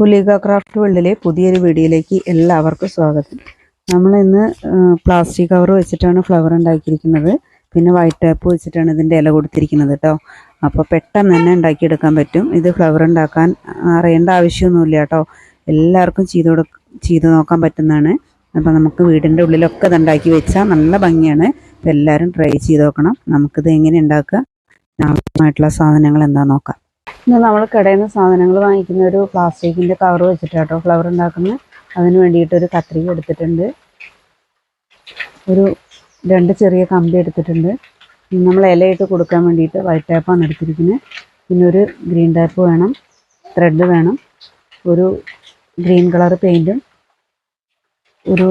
പുലിക craft വേൾഡിലെ പുതിയൊരു വീഡിയോയിലേക്ക് എല്ലാവർക്കും സ്വാഗതം. നമ്മൾ ഇന്ന് പ്ലാസ്റ്റിക് കവർ വെച്ചിട്ടാണ് ഫ്ലവർ ഉണ്ടാക്കിയിരിക്കുന്നത്. പിന്നെ വൈറ്റ് ടാപ്പ് വെച്ചിട്ടാണ് ഇതിന്റെ ഇല കൊടുത്തിരിക്കുന്നത് കേട്ടോ അപ്പോൾ പെട്ടെന്ന് തന്നെ ഉണ്ടാക്കിയെടുക്കാൻ പറ്റും. ഇത് ഫ്ലവർ ഉണ്ടാക്കാൻ അറിയേണ്ട ആവശ്യമൊന്നുമില്ല കേട്ടോ എല്ലാവർക്കും ചെയ്ത് കൊടു ചെയ്ത് നോക്കാൻ പറ്റുന്നതാണ്. അപ്പോൾ നമുക്ക് വീടിന്റെ ഉള്ളിലൊക്കെ ഇത് ഉണ്ടാക്കി വെച്ചാൽ നല്ല ഭംഗിയാണ്. എല്ലാവരും ട്രൈ ചെയ്ത് നോക്കണം. നമുക്കിത് എങ്ങനെ ഉണ്ടാക്കുക? ആവശ്യമായിട്ടുള്ള സാധനങ്ങൾ എന്താ നോക്കാം. ഇന്ന് നമ്മൾ കടയിൽ നിന്ന് സാധനങ്ങൾ വാങ്ങിക്കുന്ന ഒരു പ്ലാസ്റ്റിക്കിന്റെ കവർ വെച്ചിട്ടാട്ടോ ഫ്ലവർ ഉണ്ടാക്കുന്നത് അതിന് വേണ്ടിയിട്ടൊരു കത്രിക എടുത്തിട്ടുണ്ട്. ഒരു രണ്ട് ചെറിയ കമ്പി എടുത്തിട്ടുണ്ട്. നമ്മൾ ഇലയിട്ട് കൊടുക്കാൻ വേണ്ടിയിട്ട് വൈറ്റ് ടാപ്പാണ് എടുത്തിരിക്കുന്നത് പിന്നെ ഒരു ഗ്രീൻ ടാപ്പ് വേണം ത്രെഡ് വേണം ഒരു ഗ്രീൻ കളർ പെയിന്റും ഒരു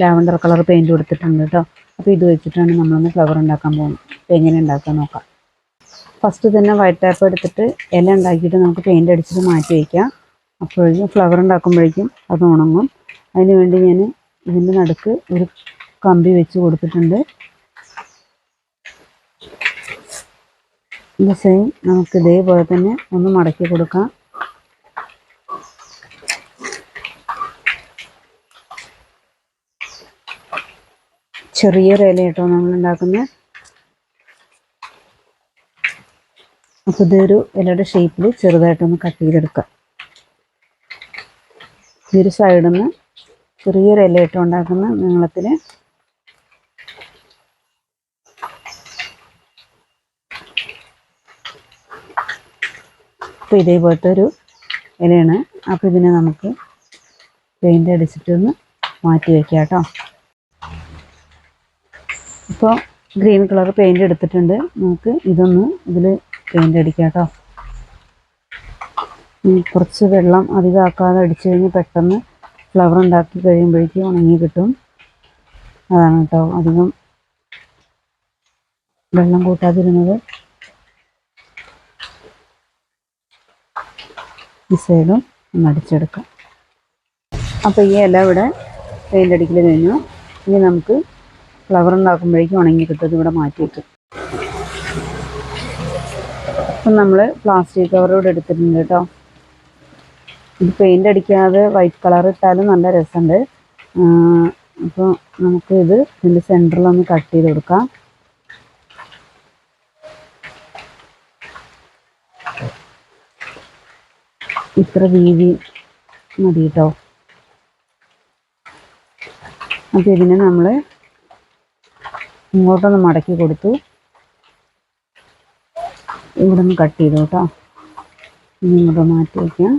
ലാവണ്ടർ കളർ പെയിന്റും എടുത്തിട്ടുണ്ട് കേട്ടോ അപ്പോൾ ഇത് വെച്ചിട്ടാണ് നമ്മളൊന്ന് ഫ്ലവർ ഉണ്ടാക്കാൻ പോകുന്നത്. എങ്ങനെ ഉണ്ടാക്കാൻ നോക്കാം. ഫസ്റ്റ് തന്നെ വൈറ്റ് ടാപ്പ് എടുത്തിട്ട് ഇല ഉണ്ടാക്കിയിട്ട് നമുക്ക് പെയിന്റ് അടിച്ചിട്ട് മാറ്റി വയ്ക്കാം അപ്പോഴേക്കും ഫ്ലവർ ഉണ്ടാക്കുമ്പോഴേക്കും അത് ഉണങ്ങും. അതിന് വേണ്ടി ഞാൻ ഇതിന്റെ നടുക്ക് ഒരു കമ്പി വെച്ച് കൊടുത്തിട്ടുണ്ട്. ഇത് സെയിം നമുക്ക് ഇതേപോലെ തന്നെ ഒന്ന് മടക്കി കൊടുക്കാം. ചെറിയൊരു ഇല കേട്ടോ നമ്മൾ ഉണ്ടാക്കുന്നത് അപ്പോൾ ഇതൊരു ഇലയുടെ ഷേപ്പിൽ ചെറുതായിട്ടൊന്ന് കട്ട് ചെയ്തെടുക്കാം. ഈ സൈഡിൽ നിന്ന് ചെറിയൊരു ഇല ഇട്ട് ഉണ്ടാക്കുന്ന നീളത്തിൽ അപ്പോൾ ഇതേപോലത്തെ ഒരു ഇലയാണ്. അപ്പോൾ ഇതിനെ നമുക്ക് പെയിന്റ് അടിച്ചിട്ടൊന്ന് മാറ്റി വയ്ക്കാം കേട്ടോ. ഇപ്പോൾ ഗ്രീൻ കളർ പെയിന്റ് എടുത്തിട്ടുണ്ട്. നമുക്ക് ഇതൊന്ന് ഇതിൽ പെയിന്റ് അടിക്കാം കേട്ടോ കുറച്ച് വെള്ളം അധികം ആക്കാതെ അടിച്ചു കഴിഞ്ഞാൽ പെട്ടെന്ന് ഫ്ലവർ ഉണ്ടാക്കി കഴിയുമ്പോഴേക്കും ഉണങ്ങി കിട്ടും. അതാണ് കേട്ടോ അധികം വെള്ളം കൂട്ടാതിരുന്നത്. ഈ സൈഡും ഒന്ന് അടിച്ചെടുക്കാം. അപ്പോൾ ഈ ഇല ഇവിടെ പെയിന്റ് അടിക്കൽ കഴിഞ്ഞു. ഇനി നമുക്ക് ഫ്ലവർ ഉണ്ടാക്കുമ്പോഴേക്കും ഉണങ്ങി കിട്ടും ഇവിടെ മാറ്റി വയ്ക്കും അപ്പം നമ്മൾ പ്ലാസ്റ്റിക് കവർ ഇവിടെ എടുത്തിട്ടുണ്ട് കേട്ടോ. ഇത് പെയിന്റ് അടിക്കാതെ വൈറ്റ് കളർ ഇട്ടാലും നല്ല രസമുണ്ട്. അപ്പോൾ നമുക്ക് ഇത് ഇതിന്റെ സെന്ററിലൊന്ന് കട്ട് ചെയ്ത് കൊടുക്കാം. ഇത്ര വീതി മതി കേട്ടോ. അപ്പോൾ ഇതിനെ നമ്മൾ ഇങ്ങോട്ടൊന്ന് മടക്കി കൊടുത്തു. ഇവിടെ നിന്ന് കട്ട് ചെയ്തു കേട്ടോ ഇനി ഇങ്ങോട്ട് മാറ്റി വയ്ക്കാം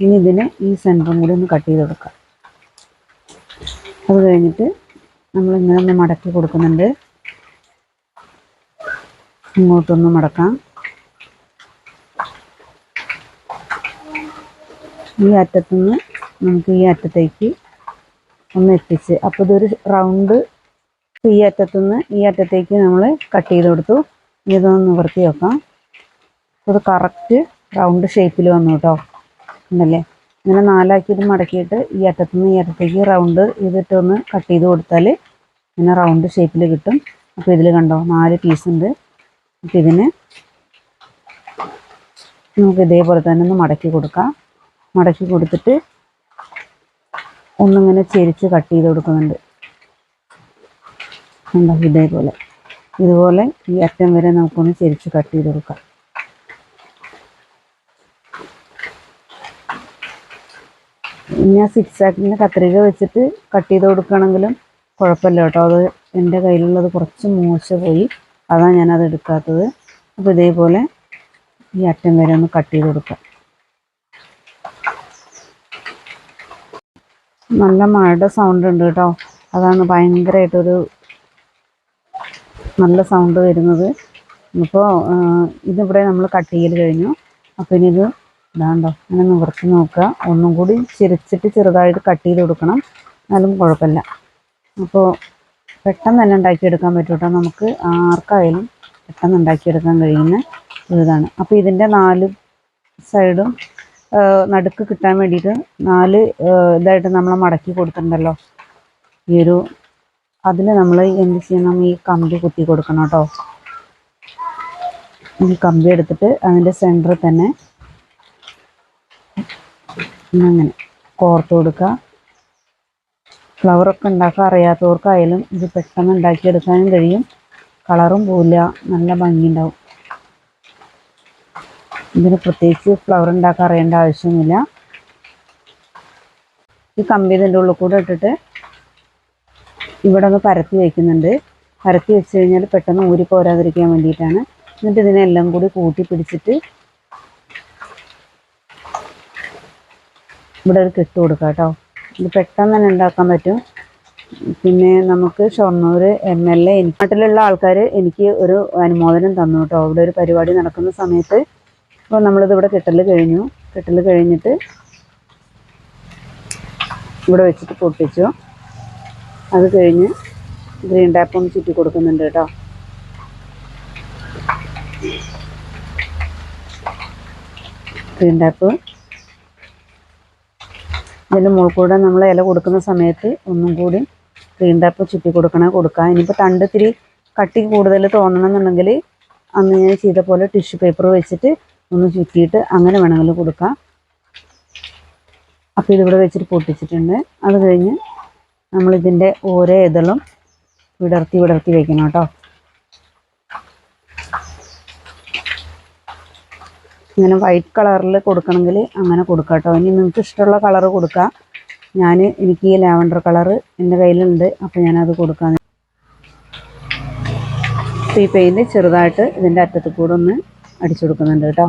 ഇനി ഇതിനെ ഈ സെന്ററും കൂടി ഒന്ന് കട്ട് ചെയ്ത് കൊടുക്കാം. അത് കഴിഞ്ഞിട്ട് നമ്മൾ ഇങ്ങനെ ഒന്ന് മടക്കി കൊടുക്കുന്നുണ്ട്. ഇങ്ങോട്ടൊന്ന് മടക്കാം. ഈ അറ്റത്തുനിന്ന് നമുക്ക് ഈ അറ്റത്തേക്ക് ഒന്ന് എത്തിച്ച് അപ്പോൾ ഇതൊരു റൗണ്ട് ഈ അറ്റത്തുനിന്ന് ഈ അറ്റത്തേക്ക് നമ്മൾ കട്ട് ചെയ്ത് കൊടുത്തു. ഇതൊന്ന് നിവർത്തി വെക്കാം. ഇത് കറക്റ്റ് റൗണ്ട് ഷേപ്പിൽ വന്നു കേട്ടോ ഉണ്ടല്ലേ? ഇങ്ങനെ നാലാക്കിയിട്ട് മടക്കിയിട്ട് ഈ അറ്റത്തുനിന്ന് ഈ അറ്റത്തേക്ക് റൗണ്ട് ഇതിട്ടൊന്ന് കട്ട് ചെയ്ത് കൊടുത്താൽ ഇങ്ങനെ റൗണ്ട് ഷേപ്പിൽ കിട്ടും. അപ്പോൾ ഇതിൽ കണ്ടോ നാല് പീസ് ഉണ്ട്. അപ്പോൾ ഇതിന് നമുക്ക് ഇതേപോലെ തന്നെ ഒന്ന് മടക്കി കൊടുക്കാം. മടക്കി കൊടുത്തിട്ട് ഒന്നിങ്ങനെ ചെരിച്ച് കട്ട് ചെയ്ത് കൊടുക്കുന്നുണ്ട്. ഇതേപോലെ. ഇതുപോലെ ഈ അറ്റം വരെ നമുക്കൊന്ന് ചെരിച്ച് കട്ട് ചെയ്ത് കൊടുക്കാം. ഞാൻ സിക്സ് ആക്കിന് കത്രിക വെച്ചിട്ട് കട്ട് ചെയ്ത് കൊടുക്കുകയാണെങ്കിലും കുഴപ്പമില്ല കേട്ടോ. അത് എന്റെ കയ്യിലുള്ളത് കുറച്ച് മൂശ പോയി. അതാണ് ഞാനത് എടുക്കാത്തത്. അപ്പോൾ ഇതേപോലെ ഈ അറ്റം വരെ ഒന്ന് കട്ട് ചെയ്ത് കൊടുക്കാം. നല്ല മഴയുടെ സൗണ്ട് ഉണ്ട് കേട്ടോ. അതാണ് ഭയങ്കരമായിട്ടൊരു നല്ല സൗണ്ട് വരുന്നത്. ഇപ്പോൾ ഇതിവിടെ നമ്മൾ കട്ട് ചെയ്ത് കഴിഞ്ഞു. അപ്പോൾ ഇനി ഇത് ഇതാണ്ടോ അങ്ങനെ നിവർത്തി നോക്കുക. ഒന്നും കൂടി ചിരിച്ചിട്ട് ചെറുതായിട്ട് കട്ട് ചെയ്ത് കൊടുക്കണം. എന്നാലും കുഴപ്പമില്ല. അപ്പോൾ പെട്ടെന്ന് തന്നെ ഉണ്ടാക്കിയെടുക്കാൻ പറ്റൂട്ടോ? നമുക്ക് ആർക്കായാലും പെട്ടെന്ന് ഉണ്ടാക്കിയെടുക്കാൻ കഴിയുന്ന ഇതാണ് അപ്പോൾ ഇതിന്റെ നാല് സൈഡും നടുക്ക് കിട്ടാൻ വേണ്ടിയിട്ട് നാല് ഇതായിട്ട് നമ്മൾ മടക്കി കൊടുത്തിട്ടുണ്ടല്ലോ. ഈ ഒരു അതിൽ നമ്മൾ എന്ത് ചെയ്യണം? ഈ കമ്പി കുത്തി കൊടുക്കണം കേട്ടോ. ഈ കമ്പി എടുത്തിട്ട് അതിന്റെ സെന്ററിൽ തന്നെ അങ്ങനെ കോർത്ത് കൊടുക്കുക. ഫ്ലവറൊക്കെ ഉണ്ടാക്കാൻ അറിയാത്തവർക്കായാലും ഇത് പെട്ടെന്ന് ഉണ്ടാക്കിയെടുക്കാനും കഴിയും. കളറും പോവില്ല. നല്ല ഭംഗിയുണ്ടാവും. ഇതിന് പ്രത്യേകിച്ച് ഫ്ലവർ ഉണ്ടാക്കാൻ അറിയേണ്ട ആവശ്യമൊന്നുമില്ല. ഈ കമ്പി ഇതിന്റെ ഉള്ളിൽ കൂടെ ഇട്ടിട്ട് ഇവിടെ ഒന്ന് പരത്തി വയ്ക്കുന്നുണ്ട് പരത്തി വെച്ച് കഴിഞ്ഞാൽ പെട്ടെന്ന് ഊരി പോരാതിരിക്കാൻ വേണ്ടിയിട്ടാണ്. എന്നിട്ട് ഇതിനെല്ലാം കൂടി കൂട്ടി പിടിച്ചിട്ട് ഇവിടെ ഒരു കെട്ട് കൊടുക്കാം കേട്ടോ. ഇത് പെട്ടെന്ന് തന്നെ ഉണ്ടാക്കാൻ പറ്റും. പിന്നെ നമുക്ക് ഷൊർണൂർ എം എൽ എ നാട്ടിലുള്ള ആൾക്കാർ എനിക്ക് ഒരു അനുമോദനം തന്നു കേട്ടോ. ഇവിടെ ഒരു പരിപാടി നടക്കുന്ന സമയത്ത് അപ്പോൾ നമ്മളിത് ഇവിടെ കെട്ടൽ കഴിഞ്ഞു. കെട്ടൽ കഴിഞ്ഞിട്ട് ഇവിടെ വെച്ചിട്ട് പൊട്ടിച്ചു. അത് കഴിഞ്ഞ് ഗ്രീൻ ടാപ്പും ചുറ്റി കൊടുക്കുന്നുണ്ട് കേട്ടോ. Green tap. ഇതിന്റെ മുകളിൽ കൂടെ നമ്മൾ ഇല കൊടുക്കുന്ന സമയത്ത് ഒന്നും കൂടി ഗ്രീൻ ടാപ്പ് ചുറ്റി കൊടുക്കണേ കൊടുക്കുക ഇനിയിപ്പോൾ തണ്ട് ഇത്തിരി കട്ടി കൂടുതൽ തോന്നണമെന്നുണ്ടെങ്കിൽ അന്ന് ഞാൻ ചെയ്ത പോലെ ടിഷ്യൂ പേപ്പർ വെച്ചിട്ട് ഒന്ന് ചുറ്റിയിട്ട് അങ്ങനെ വേണമെങ്കിൽ കൊടുക്കാം. അപ്പോൾ ഇതിവിടെ വെച്ചിട്ട് പൊട്ടിച്ചിട്ടുണ്ട്. അത് കഴിഞ്ഞ് നമ്മളിതിന്റെ ഓരോ ഇതളും വിടർത്തി വിടർത്തി വയ്ക്കണം കേട്ടോ. ഇങ്ങനെ വൈറ്റ് കളറിൽ കൊടുക്കണമെങ്കിൽ അങ്ങനെ കൊടുക്കാം കേട്ടോ. ഇനി നിങ്ങൾക്ക് ഇഷ്ടമുള്ള കളർ കൊടുക്കാം. ഞാൻ എനിക്ക് ഈ ലാവൻഡർ കളറ് എന്റെ കയ്യിലുണ്ട് അപ്പോൾ ഞാനത് കൊടുക്കാം. ഈ പെയിന്റ് ചെറുതായിട്ട് ഇതിന്റെ അറ്റത്ത് കൂടെ ഒന്ന് അടിച്ചു കൊടുക്കുന്നുണ്ട് കേട്ടോ.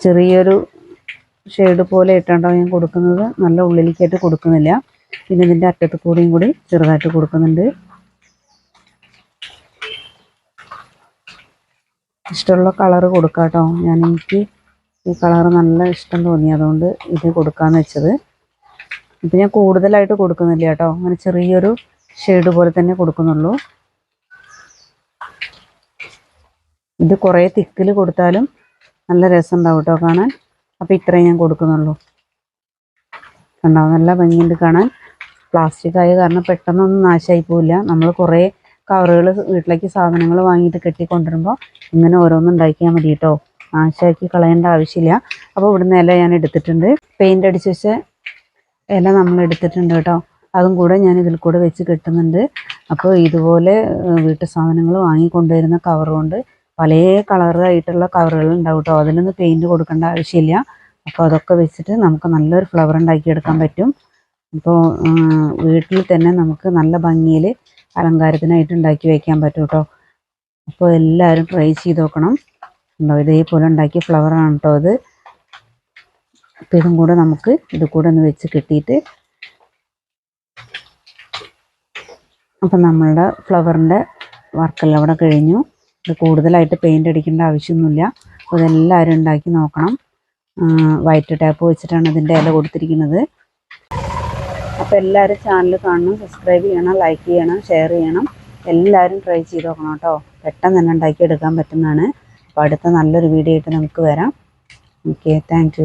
ചെറിയൊരു ഷെയ്ഡ് പോലെ ഇട്ടാണ്ടോ ഞാൻ കൊടുക്കുന്നത്. നല്ല ഉള്ളിലേക്കായിട്ട് കൊടുക്കുന്നില്ല. പിന്നെ ഇതിന്റെ അറ്റത്ത് കൂടിയും കൂടി ചെറുതായിട്ട് കൊടുക്കുന്നുണ്ട്. ഇഷ്ടമുള്ള കളറ് കൊടുക്കാം കേട്ടോ ഞാൻ എനിക്ക് ഈ കളറ് നല്ല ഇഷ്ടം തോന്നി. അതുകൊണ്ട് ഇത് കൊടുക്കാമെന്ന് വെച്ചത്. ഇപ്പം ഞാൻ കൂടുതലായിട്ട് കൊടുക്കുന്നില്ല കേട്ടോ അങ്ങനെ ചെറിയൊരു ഷെയ്ഡ് പോലെ തന്നെ കൊടുക്കുന്നുള്ളൂ. ഇത് കുറേ തിക്കിൽ കൊടുത്താലും നല്ല രസം ഉണ്ടാവും കേട്ടോ കാണാൻ. അപ്പോൾ ഇത്രയും ഞാൻ കൊടുക്കുന്നുള്ളൂ. കണ്ടോ? നല്ല ഭംഗിയുണ്ട് കാണാൻ. പ്ലാസ്റ്റിക് ആയ കാരണം പെട്ടെന്നൊന്നും നാശമായി പോവില്ല. നമ്മൾ കുറേ കവറുകൾ വീട്ടിലേക്ക് സാധനങ്ങൾ വാങ്ങിയിട്ട് കെട്ടിക്കൊണ്ടുവരുമ്പോൾ ഇങ്ങനെ ഓരോന്നും ഉണ്ടാക്കിയാൽ മതി കേട്ടോ നാശമാക്കി കളയേണ്ട ആവശ്യമില്ല. അപ്പോൾ ഇവിടുന്ന് ഇല ഞാൻ എടുത്തിട്ടുണ്ട്. പെയിന്റ് അടിച്ച് വെച്ച ഇല നമ്മൾ എടുത്തിട്ടുണ്ട് കേട്ടോ അതും കൂടെ ഞാൻ ഇതിൽ കൂടെ വെച്ച് കെട്ടുന്നുണ്ട്. അപ്പോൾ ഇതുപോലെ വീട്ടു സാധനങ്ങൾ വാങ്ങിക്കൊണ്ടുവരുന്ന കവർ കൊണ്ട് പല കളറായിട്ടുള്ള കവറുകൾ ഉണ്ടാവും കേട്ടോ അതിനൊന്നും പെയിന്റ് കൊടുക്കേണ്ട ആവശ്യമില്ല. അപ്പോൾ അതൊക്കെ വെച്ചിട്ട് നമുക്ക് നല്ലൊരു ഫ്ലവർ ഉണ്ടാക്കിയെടുക്കാൻ പറ്റും. അപ്പോൾ വീട്ടിൽ തന്നെ നമുക്ക് നല്ല ഭംഗിയിൽ അലങ്കാരത്തിനായിട്ട് ഉണ്ടാക്കി വയ്ക്കാൻ പറ്റും കേട്ടോ അപ്പോൾ എല്ലാവരും ട്രൈ ചെയ്ത് നോക്കണം. ഉണ്ടോ ഇതേപോലെ ഉണ്ടാക്കിയ ഫ്ലവറാണ് കേട്ടോ അത് അപ്പോൾ ഇതും കൂടെ നമുക്ക് ഇത് കൂടെ ഒന്ന് വെച്ച് കിട്ടിയിട്ട് അപ്പം നമ്മളുടെ ഫ്ലവറിന്റെ വർക്കെല്ലാം അവിടെ കഴിഞ്ഞു. ഇത് കൂടുതലായിട്ട് പെയിന്റ് അടിക്കേണ്ട ആവശ്യമൊന്നുമില്ല. അപ്പോൾ ഇതെല്ലാവരും ഉണ്ടാക്കി നോക്കണം. വൈറ്റ് ടാപ്പ് വെച്ചിട്ടാണ് ഇതിന്റെ ഇല കൊടുത്തിരിക്കുന്നത്. അപ്പോൾ എല്ലാവരും ചാനൽ കാണണം സബ്സ്ക്രൈബ് ചെയ്യണം ലൈക്ക് ചെയ്യണം ഷെയർ ചെയ്യണം. എല്ലാവരും ട്രൈ ചെയ്ത് നോക്കണം കേട്ടോ. പെട്ടെന്ന് തന്നെ ഉണ്ടാക്കിയെടുക്കാൻ പറ്റുന്നതാണ്. അപ്പോൾ അടുത്ത നല്ലൊരു വീഡിയോ ആയിട്ട് നമുക്ക് വരാം. Okay thank